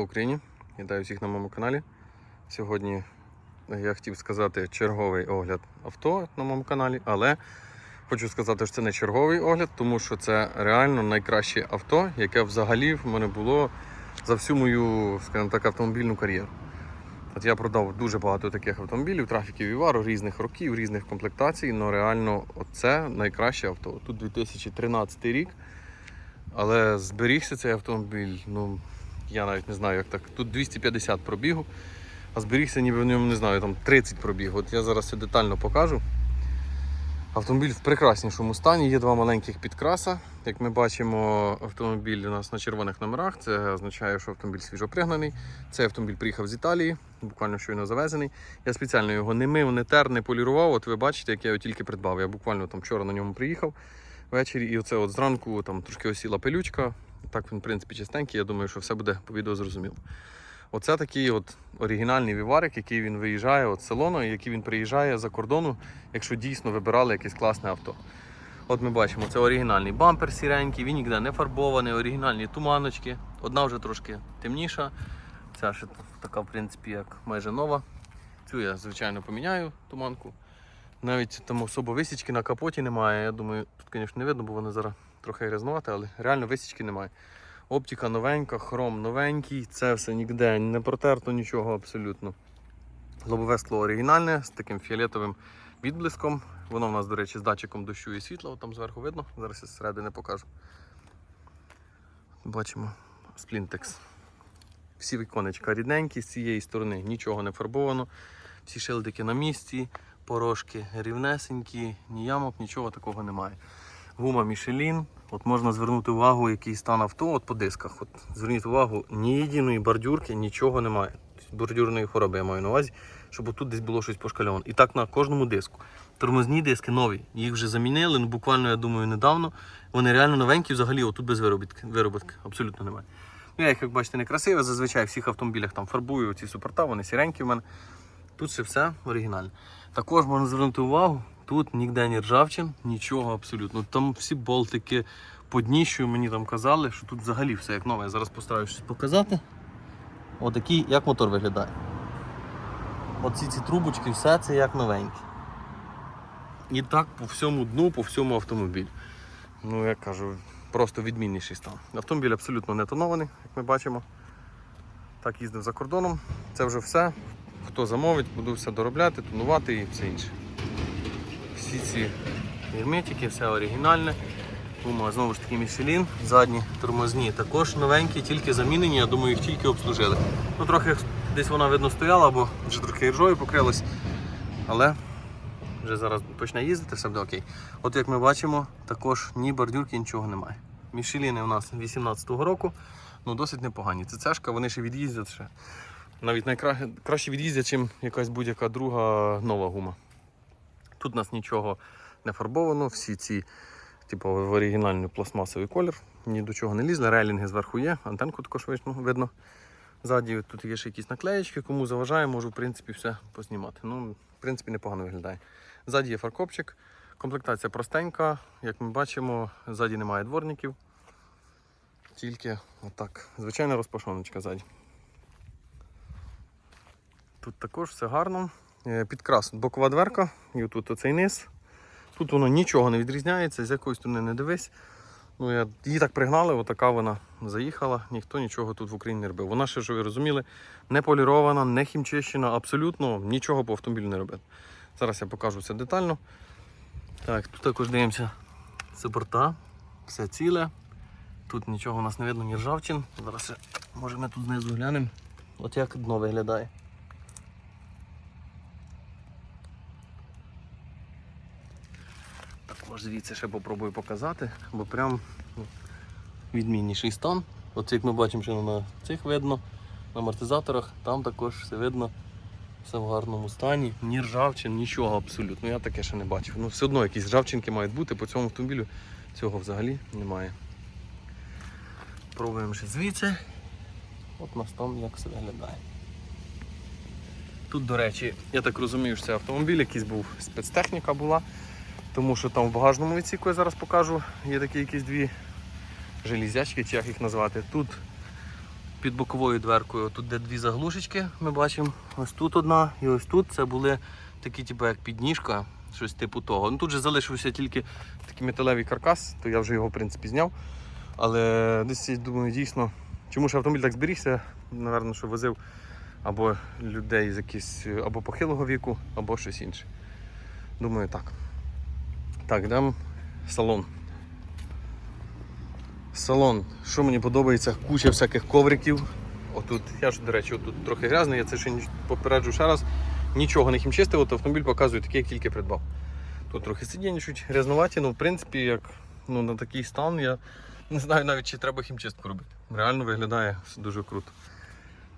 Україні! Вітаю всіх на моєму каналі. Сьогодні я хотів сказати черговий огляд авто на моєму каналі, але хочу сказати, що це не черговий огляд, тому що це реально найкраще авто, яке взагалі в мене було за всю мою, скажімо так, автомобільну кар'єру. От я продав дуже багато таких автомобілів, трафіків і вару різних років, різних комплектацій, але реально це найкраще авто. Тут 2013 рік, але зберігся цей автомобіль. Ну, я навіть не знаю, як так. Тут 250 пробігу, а зберігся ніби в ньому не знаю, там 30 пробігу. От я зараз це детально покажу. Автомобіль в прекраснішому стані, є два маленьких підкраса. Як ми бачимо, автомобіль у нас на червоних номерах. Це означає, що автомобіль свіжопригнаний. Цей автомобіль приїхав з Італії, буквально щойно завезений. Я спеціально його не мив, не тер, не полірував. От ви бачите, як я його тільки придбав. Я буквально там вчора на ньому приїхав ввечері, і оце от зранку там трошки осіла пилючка. Так він, в принципі, чистенький. Я думаю, що все буде по відео зрозуміло. Оце такий от оригінальний віварик, який він виїжджає от салону, і який він приїжджає за кордону, якщо дійсно вибирали якесь класне авто. От ми бачимо, це оригінальний бампер сіренький, він ніде не фарбований, оригінальні туманочки. Одна вже трошки темніша. Ця ще така, в принципі, як майже нова. Цю я, звичайно, поміняю туманку. Навіть там особо висічки на капоті немає. Я думаю, тут, звісно, не видно, бо вони зараз трохи грязнувати, але реально висічки немає. Оптика новенька, хром новенький, це все ніде не протерто нічого абсолютно. Лобове скло оригінальне з таким фіолетовим відблиском. Воно в нас, до речі, з датчиком дощу і світла, там зверху видно. Зараз я зсередини покажу. Бачимо сплінтекс. Всі віконечка рідненькі, з цієї сторони нічого не фарбовано. Всі шилдики на місці, порошки рівнесенькі, ні ямок, нічого такого немає. Гума Мішелін. От можна звернути увагу, який стан авто от по дисках. От Зверніть увагу, ні єдиної бордюрки, нічого немає. Бордюрної хвороби я маю на увазі, щоб тут десь було щось пошкальоване. І так на кожному диску. Тормозні диски нові. Їх вже замінили, ну буквально, я думаю, недавно. Вони реально новенькі, взагалі, отут без виробітки. виробітки. Абсолютно немає. Ну, я їх, як бачите, не красиве. Зазвичай в всіх автомобілях там фарбую ці супорта, вони сіренькі в мене. Тут ще все оригінальне. Також можна звернути увагу, тут ніде ні ржавчин, нічого абсолютно. Там всі болтики по дніщу мені там казали, що тут взагалі все як нове. Я зараз постараюсь щось показати. Отакий, як мотор виглядає. Оці ці трубочки, все це як новеньке. І так по всьому дну, по всьому автомобілю. Ну, я кажу, просто відмінніший стан. Автомобіль абсолютно не тонований, як ми бачимо. Так їздив за кордоном. Це вже все. Хто замовить, буду все доробляти, тонувати і все інше. Всі ці герметики, все оригінальне. Гума знову ж таки Мішелін, задні тормозні також новенькі, тільки замінені, я думаю, їх тільки обслужили. Ну Трохи десь вона видно стояла, бо вже трохи ржою покрилась. Але вже зараз почне їздити, все буде окей. От як ми бачимо, також ні бордюрки, нічого немає. Мішеліни у нас 18-го року, ну досить непогані. Це цешка, вони ще від'їздять ще. Навіть найкраще краще від'їздять, ніж якась будь-яка друга нова гума. Тут у нас нічого не фарбовано, всі ці типу, в оригінальний пластмасовий колір, ні до чого не лізли, рейлінги зверху є, антенку також видно. видно. Ззаді тут є ще якісь наклеєчки, кому заважає, можу в принципі все познімати. Ну, в принципі, непогано виглядає. Ззаді є фаркопчик, комплектація простенька, як ми бачимо, ззаді немає дворників. Тільки отак. Звичайна розпашоночка ззаді. Тут також все гарно. Е, Підкрас бокова дверка, і тут оцей низ. Тут воно нічого не відрізняється, з якоїсь сторони не дивись. Ну, я, її так пригнали, отака вона заїхала, ніхто нічого тут в Україні не робив. Вона ще, що ви розуміли, не полірована, не хімчищена, абсолютно нічого по автомобілю не робить. Зараз я покажу все детально. Так, тут також дивимося супорта, все ціле. Тут нічого у нас не видно, ні ржавчин. Зараз може ми тут знизу глянемо. От як дно виглядає. Також звідси ще попробую показати, бо прям ну, відмінніший стан. От як ми бачимо, що на цих видно, на амортизаторах, там також все видно, все в гарному стані, ні ржавчин, нічого абсолютно. Я таке ще не бачив. Ну, все одно якісь ржавчинки мають бути, по цьому автомобілю цього взагалі немає. Пробуємо ще звідси. От нас там як все виглядає. Тут, до речі, я так розумію, що це автомобіль, якийсь був спецтехніка була. Тому що там в багажному відсіку я зараз покажу, є такі якісь дві железячки, чи як їх назвати. Тут під боковою дверкою. Тут де дві заглушечки, ми бачимо. Ось тут одна і ось тут. Це були такі, типу, як підніжка, щось типу того. Ну тут же залишився тільки такий металевий каркас, то я вже його в принципі зняв. Але десь думаю, дійсно, чому ж автомобіль так зберігся, напевно, що возив або людей з якісь або похилого віку, або щось інше. Думаю, так. Так, йдемо салон. Салон, що мені подобається, куча всяких ковриків. Отут, я ж, до речі, отут трохи грязний, я це ще попереджу ще раз. Нічого не хімчистив, от автомобіль показує такий, як тільки придбав. Тут трохи сидіння чуть грязнуваті, ну в принципі, як ну, на такий стан я не знаю навіть, чи треба хімчистку робити. Реально виглядає все дуже круто.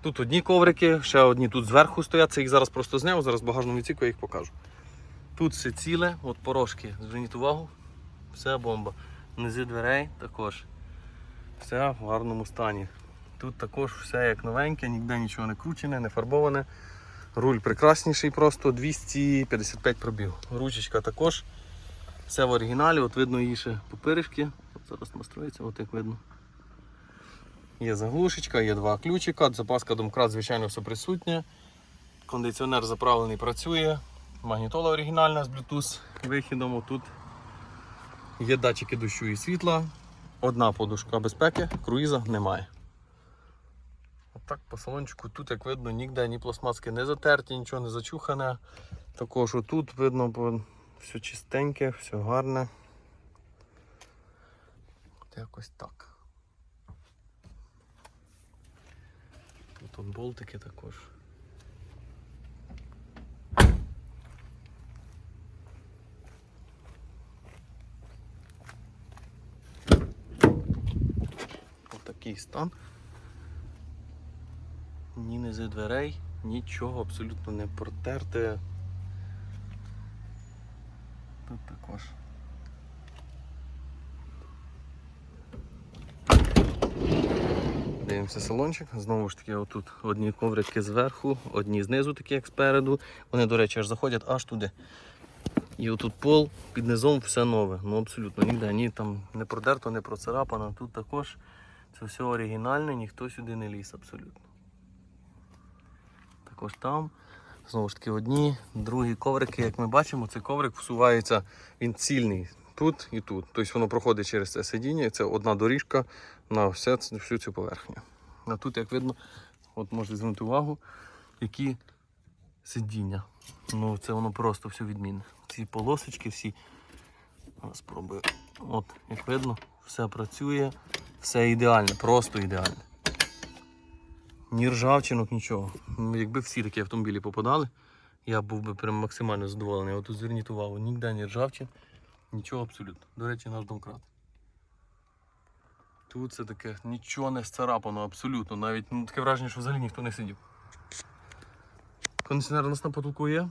Тут одні коврики, ще одні тут зверху стоять, це їх зараз просто зняв, зараз багажному відсіку я їх покажу. Тут все ціле, от порошки, зверніть увагу, все бомба. Низи дверей також. Все в гарному стані. Тут також все як новеньке, ніде нічого не кручене, не фарбоване. Руль прекрасніший, просто 255 пробіг. Ручечка також. Все в оригіналі, от видно її ще пупиришки. От зараз настроїться, от як видно. Є заглушечка, є два ключика, запаска домкрат, звичайно, все присутнє. Кондиціонер заправлений працює. Магнітола оригінальна з Bluetooth вихідом. Тут є датчики дощу і світла. Одна подушка безпеки, круїза немає. Отак по салончику тут, як видно, ніде ні пластмаски не затерті, нічого не зачухане. Також отут видно бо все чистеньке, все гарне. От якось так. Тут болтики також. Отакий стан. Ні низи дверей, нічого абсолютно не протерте. Тут також. Дивимося салончик. Знову ж таки, отут одні коврики зверху, одні знизу, такі як спереду. Вони, до речі, аж заходять аж туди. І отут пол під низом все нове. Ну абсолютно ніде. Ні там не продерто, не процарапано. Тут також це все оригінальне, ніхто сюди не ліз абсолютно. Також там. Знову ж таки, одні, другі коврики, як ми бачимо, цей коврик всувається, він цільний тут і тут. Тобто воно проходить через це сидіння, і це одна доріжка на все, всю цю поверхню. А тут, як видно, от можете звернути увагу, які сидіння. Ну це воно просто все відмінне. Ці полосочки всі. Спробую. От, як видно, все працює, все ідеальне, просто ідеальне. Ні ржавчинок, нічого. Якби всі такі автомобілі попадали, я був би прям максимально задоволений. От тут зверніть увагу, ніде ні ржавчин, нічого абсолютно. До речі, наш домкрат. Тут це таке нічого не сцарапано абсолютно. Навіть ну, таке враження, що взагалі ніхто не сидів. Кондиціонер у нас на потолку є.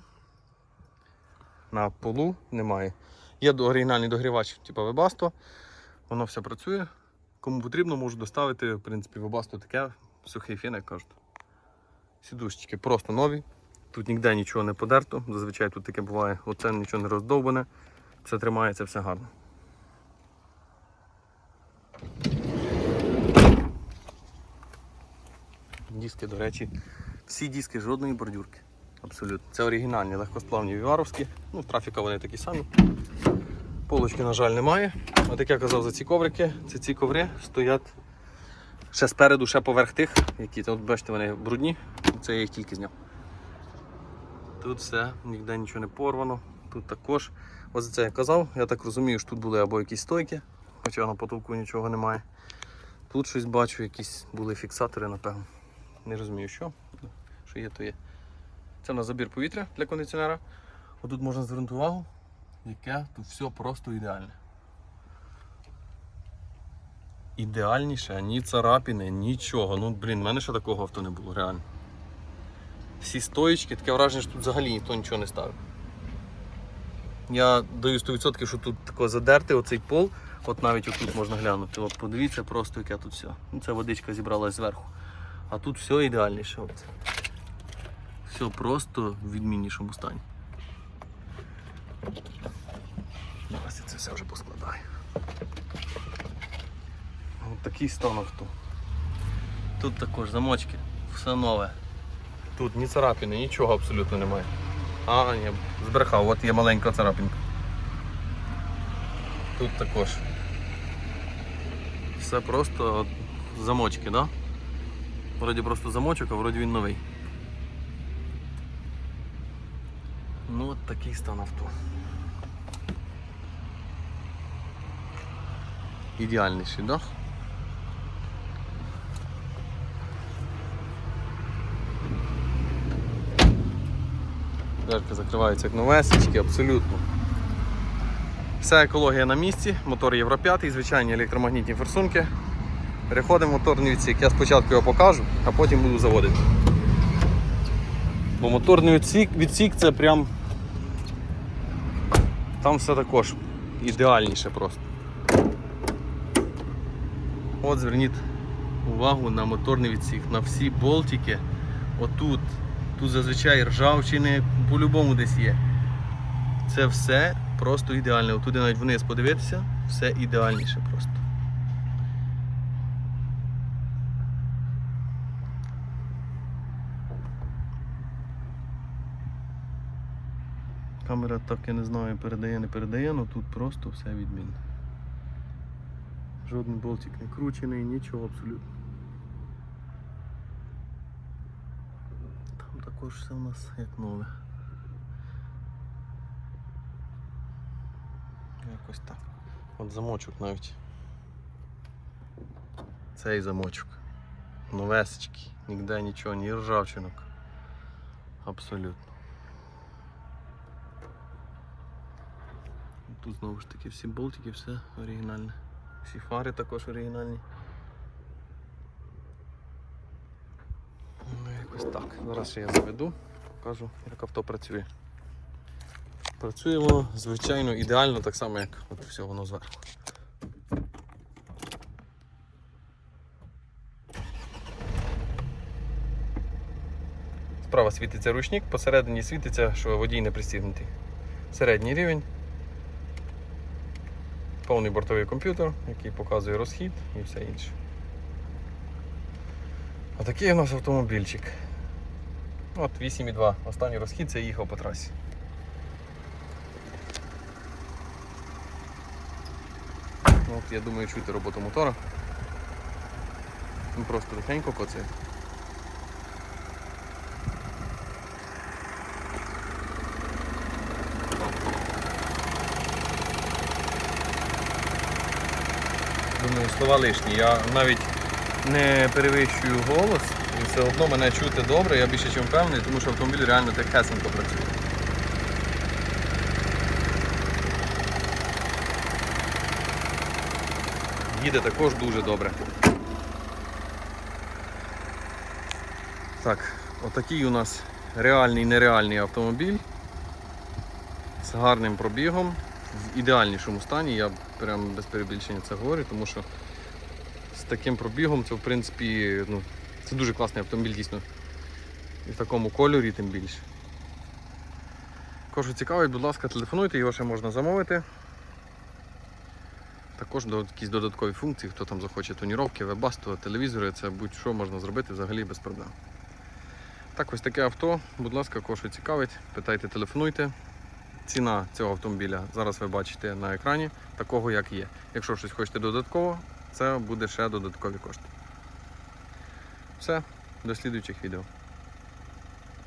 На полу немає. Є оригінальний догрівач, типу Webasto. Воно все працює. Кому потрібно, можу доставити, в принципі, Webasto таке, сухий фін, як кажуть. Сідушечки просто нові. Тут ніде нічого не подерто. Зазвичай тут таке буває. Оце нічого не роздовбане. Все тримається, все гарно. Диски, до речі, всі диски, жодної бордюрки. Абсолютно. Це оригінальні, легкосплавні віваровські. Ну, трафіка вони такі самі. Полочки, на жаль, немає. От як я казав за ці коврики, це ці коври стоять ще спереду, ще поверх тих, які от бачите, вони брудні. Це я їх тільки зняв. Тут все, ніде нічого не порвано. Тут також. Ось за це я казав, я так розумію, що тут були або якісь стойки, хоча на потолку нічого немає. Тут щось бачу, якісь були фіксатори, напевно. Не розумію, що. Що є, то є. Це на забір повітря для кондиціонера. Отут можна звернути увагу, яке тут все просто ідеальне. Ідеальніше, ні царапини, нічого. Ну, блін, в мене ще такого авто не було, реально. Всі стоїчки, таке враження, що тут взагалі ніхто нічого не ставив. Я даю 100%, що тут тако задерти оцей пол, от навіть отут можна глянути. От подивіться просто, яке тут все. Ну, це водичка зібралась зверху. А тут все ідеальніше. От. Все просто в відміннішому стані. Це все вже поскладаю. От такий стан авто. Тут також замочки, все нове. Тут ні царапини, нічого абсолютно немає. А, ні, збрехав, от є маленька царапинка. Тут також. Все просто замочки, да? Вроді просто замочок, а вроді він новий. Ну от такий стан авто. Ідеальніший, да? Дверки закриваються як новесечки, абсолютно. Вся екологія на місці, мотор Євро 5, звичайні електромагнітні форсунки. Переходимо моторний відсік. Я спочатку його покажу, а потім буду заводити. Бо моторний відсік, відсік це прям. Там все також ідеальніше просто. От зверніть увагу на моторний відсік, на всі болтики. Отут. Тут зазвичай ржавчини по-любому десь є. Це все просто ідеально. Отуди навіть вниз подивитися, все ідеальніше просто. Камера так я не знаю, передає, не передає, але тут просто все відмінно. Жоден болтик не кручений, нічого абсолютно. Там також все у нас як нове. Якось так. От замочок навіть. Цей замочок. Новесечки. Ніде нічого, ні ржавчинок. Абсолютно. Тут знову ж таки всі болтики, все оригінальне. Всі фари також оригінальні. Ну, якось так. Зараз я заведу, покажу, як авто працює. Працюємо, звичайно, ідеально, так само, як от все воно зверху. Справа світиться ручник, посередині світиться, що водій не пристігнутий. Середній рівень. Повний бортовий комп'ютер, який показує розхід і все інше. Отакий у нас автомобільчик. От 8,2. Останній розхід це їхав по трасі. Ну, От, я думаю, чути роботу мотора. Просто тихенько коцає. Думаю, слова лишні. Я навіть не перевищую голос і все одно мене чути добре, я більше чим впевнений, тому що автомобіль реально тихесенько працює. Їде також дуже добре. Так, отакий у нас реальний нереальний автомобіль з гарним пробігом, в ідеальнішому стані. Я прям без перебільшення це говорю, тому що з таким пробігом це в принципі ну, це дуже класний автомобіль дійсно. І в такому кольорі тим більше. Кого цікавить, будь ласка, телефонуйте, його ще можна замовити. Також до якісь додаткові функції, хто там захоче тоніровки, вебасту, телевізори, це будь-що можна зробити взагалі без проблем. Так, ось таке авто, будь ласка, кого цікавить, питайте, телефонуйте. Ціна цього автомобіля зараз ви бачите на екрані, такого як є. Якщо щось хочете додатково, це буде ще додаткові кошти. Все, до слідуючих відео.